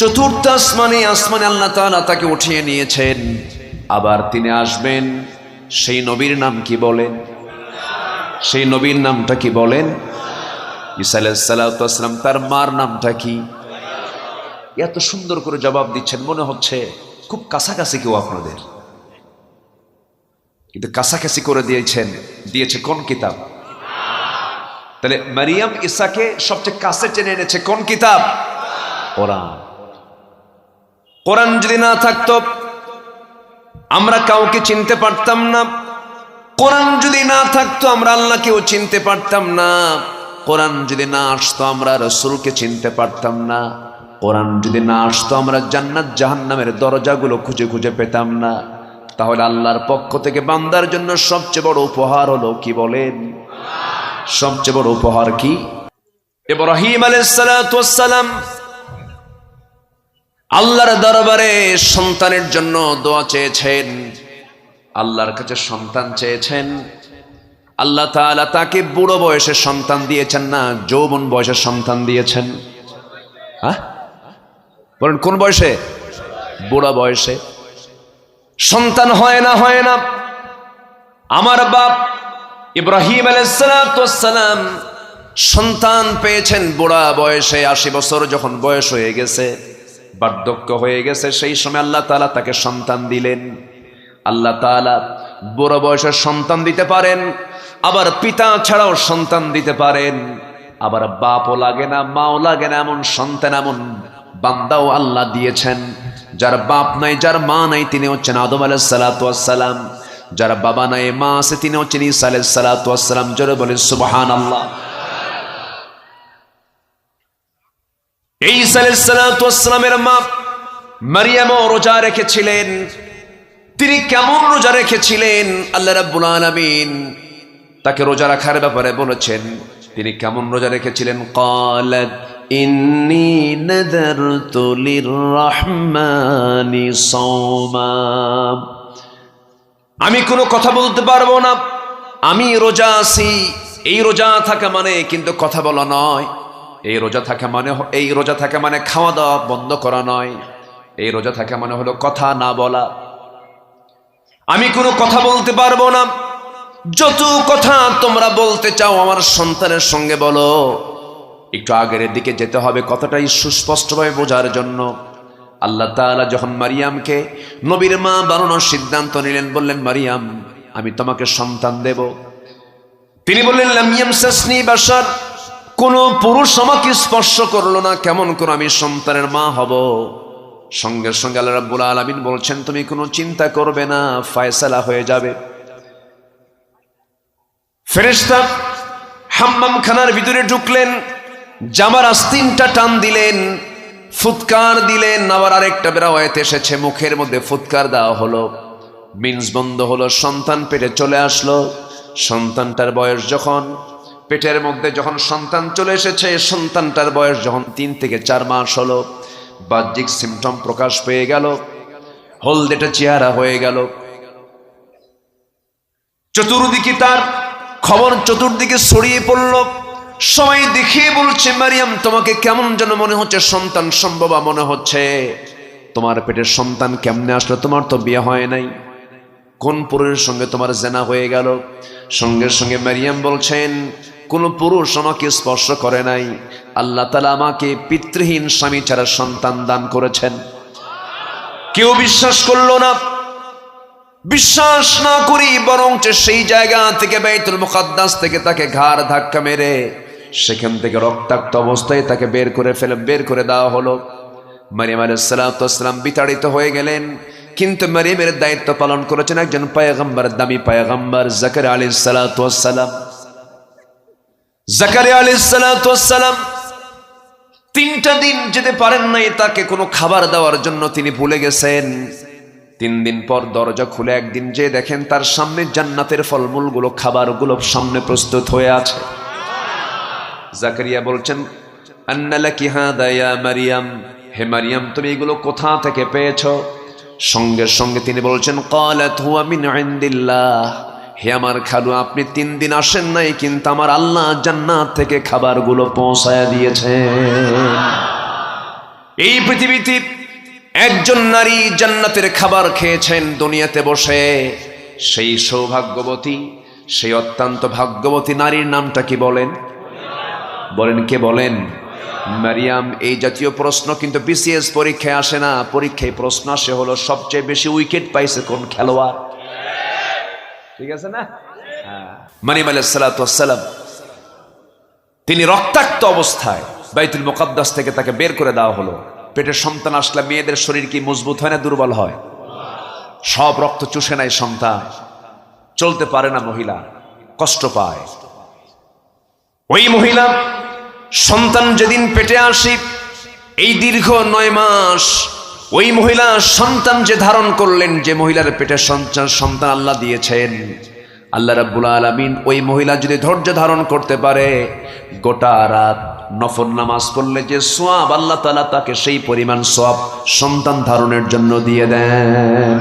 চতুর্থ আসমানে আসমানে আল্লাহ তাআলা তাকে উঠিয়ে নিয়েছেন। আবার তিনি আসবেন, সেই নবীর নাম কি বলেন? সেই নবীর নামটা কি বলেন? ঈসা আলাইসালাম তার মার নামটা কি? এত সুন্দর করে জবাব দিচ্ছেন, মনে হচ্ছে খুব কাছাকাছি কেউ আপনাদের। কিন্তু কাছাকাছি করে দিয়েছেন, দিয়েছে কোন কিতাব? তাহলে মারিয়াম ইসাকে সবচেয়ে কাছে টেনে এনেছে কোন কিতাব? কোরআন। কোরআন যদি না থাকতো, আমরা কাউকে চিনতে পারতাম না। কোরআন যদি না থাকতো, আমরা আল্লাহকেও চিনতে পারতাম না। কোরআন যদি না আসতো, আমরা রসুলকে চিনতে পারতাম না। কোরআন যদি না আসতো, আমরা জান্নাত, জাহান্নামের দরজাগুলো খুঁজে খুঁজে পেতাম না। তাহলে আল্লাহর পক্ষ থেকে বান্দার জন্য সবচেয়ে বড় উপহার হলো কি বলেন? সবচেয়ে বড় উপহার কি? এবার ইব্রাহিম আলাইসালাম আল্লাহর দরবারে সন্তানের জন্য দোয়া চেয়েছেন। আল্লাহর কাছে সন্তান চেয়েছেন। আল্লাহ তাআলা তাকে বুড়ো বয়সে সন্তান দিয়েছেন না, যৌবন বয়সে সন্তান দিয়েছেন। হ্যাঁ বলেন, কোন বয়সে? বুড়ো বয়সে। সন্তান হয় না হয় না। আমার বাপ ইব্রাহিম আলাইসালাম সন্তান পেয়েছেন বুড়া বয়সে, আশি বছর যখন বয়স হয়ে গেছে। বার্ধক্য হয়ে গেছে, সেই সময় আল্লাহ তাআলা তাকে সন্তান দিলেন। আল্লাহ তাআলা বুড়ো বয়সের সন্তান দিতে পারেন, আবার পিতা ছাড়াও সন্তান দিতে পারেন। আবার বাপও লাগে না, মাও লাগে না, এমন সন্তান, এমন বান্দাও আল্লাহ দিয়েছেন। যার বাপ নাই, যার মা নাই, তিনি হচ্ছেন আদম আলাহ সালাতাম যার বাবা নাই, মা আছে, তিনি হচ্ছেন ইসা আলাহ সালাতাম জোরে বলে সুবাহান আল্লাহ এই সালাতামের মা মারিয়ামও রোজা রেখেছিলেন। তিনি কেমন রোজা রেখেছিলেন? আল্লাহ রাব্বুল আলামিন তাকে রোজা রাখার ব্যাপারে বলেছেন। তিনি কেমন রোজা রেখেছিলেন? কালাত, ইন্নি নাযারতু লিররহমানি সাওমা। আমি কোনো কথা বলতে পারব না। আমি রোজা আছি। এই রোজা থাকা মানে কিন্তু কথা বলা নয়। এই রোজা থাকা মানে এই রোজা থাকা মানে খাওয়া দাওয়া বন্ধ করা নয়। এই রোজা থাকা মানে হলো কথা না বলা। আমি কোনো কথা বলতে পারব না। যত কথা তোমরা বলতে চাও আমার সন্তানের সঙ্গে বলো। একটু আগের দিকে যেতে হবে কথাটাই সুস্পষ্টভাবে বোঝার জন্য। আল্লাহ তাআলা যখন মারিয়ামকে নবীর মা বানানোর সিদ্ধান্ত নিলেন, বললেন, মারিয়াম, আমি তোমাকে সন্তান দেব। তিনি বললেন লামিয়াম সাসনি বাসার কোন পুরুষ আমাকে স্পর্শ করল না, কেমন করে আমি সন্তানের মা হব? সঙ্গে সঙ্গে আল্লাহ রাব্বুল আলামিন বলছেন, তুমি কোনো চিন্তা করবে না, ফয়সালা হয়ে যাবে। ফেরেশতা হাম্মাম খানার ভিতরে ঢুকলেন, জামার আস্তিনটা টান দিলেন, ফুৎকার দিলেন, আবার আরেকটা বেরাওয়াত এসেছে, মুখের মধ্যে ফুৎকার দেওয়া হলো। মিন্স বন্ধ হলো, সন্তান পেটে চলে আসলো। সন্তানটার বয়স যখন পেটের মধ্যে যখন সন্তান চলে এসেছে, সন্তানটার বয়স যখন তিন থেকে চার মাস হলো, বাহ্যিক সিমটম প্রকাশ পেয়ে গেল, হলদেটা চেহারা হয়ে গেল। চতুর্দিকে তার খবর চতুর্দিকে ছড়িয়ে পড়ল। সবাই দেখিয়ে বলছে, মারিয়াম, তোমাকে কেমন যেন মনে হচ্ছে সন্তান সম্ভব মনে হচ্ছে। তোমার পেটের সন্তান কেমনে আসলো? তোমার তো বিয়ে হয় নাই। কোন পুরুষের সঙ্গে তোমার জেনা হয়ে গেল? সঙ্গে সঙ্গে মারিয়াম বলছেন কোন পুরুষ আমাকে স্পর্শ করে নাই। আল্লাহ তালা আমাকে পিতৃহীন স্বামী ছাড়া সন্তান দান করেছেন। কেউ বিশ্বাস করল না। বিশ্বাস না করি বরং সেই জায়গা থেকে বাইতুল মুকাদ্দাস থেকে তাকে ঘাড় ধাক্কা মেরে সেখান থেকে রক্তাক্ত অবস্থায় তাকে বের করে ফেলে, বের করে দেওয়া হলো। মারিয়াম আলাইসালাম বিতাড়িত হয়ে গেলেন। কিন্তু মারিয়ামের দায়িত্ব পালন করেছেন একজন পায়গম্বর, দামি পায়গম্বর জাকার আলী সালাম। জাকারে আলী সালাম তিনটা দিন যেতে পারেন নাই তাকে কোনো খাবার দেওয়ার জন্য তিনি ভুলে গেছেন। তিন দিন পর দরজা খুলে একদিন যে দেখেন তার সামনে জান্নাতের ফলমূলগুলো, খাবারগুলো সামনে প্রস্তুত হয়ে আছে। জাকারিয়া বলছেন আন্নালা কি হা দয়া মারিয়াম। হে মারিয়াম, তুমি এগুলো কোথা থেকে পেয়েছ? সঙ্গে সঙ্গে তিনি বলছেন কালাত হুয়া মিন ইনদিল্লাহ। হে আমার খালু, আপনি তিন দিন আসেন নাই, কিন্তু আমার আল্লাহ জান্নাত থেকে খাবারগুলো পৌঁছায় দিয়েছেন এই পৃথিবীতে একজন নারী জান্নাতের খাবার খেয়েছেন দুনিয়াতে বসে। সেই সৌভাগ্যবতী, সেই অত্যন্ত ভাগ্যবতী নারীর নামটা কি বলেন? বলেন, কে বলেন? মারিয়াম, এই জাতীয় প্রশ্ন কিন্তু বিসিএস পরীক্ষায় আসে না। পরীক্ষায় প্রশ্ন আসে হলো, সবচেয়ে বেশি উইকেট পাইছে কোন খেলোয়াড়? ঠিক আছে না? মানিম আলাইসালাম তিনি রক্তাক্ত অবস্থায় বাইতুল মোকাদ্দাস থেকে তাকে বের করে দেওয়া হলো। পেটের সন্তান আসলে মেয়েদের শরীর কি মজবুত হয় না দুর্বল হয়? সব রক্ত চুষে নেয় সন্তান। চলতে পারে না মহিলা, কষ্ট পায়। ওই মহিলা সন্তান যেদিন পেটে আসি, এই দীর্ঘ নয় মাস ওই মহিলা সন্তান যে ধারণ করলেন, যে মহিলার পেটে সন্তান সন্তান আল্লাহ দিয়েছেন। আল্লাহ রাব্বুল আলামিন ওই মহিলা যদি ধৈর্য ধারণ করতে পারে, গোটা রাত নফর নামাজ পড়লে যে সোয়াব আল্লাহ তাআলা তাকে সেই পরিমাণ সব সন্তান ধারণের জন্য দিয়ে দেন।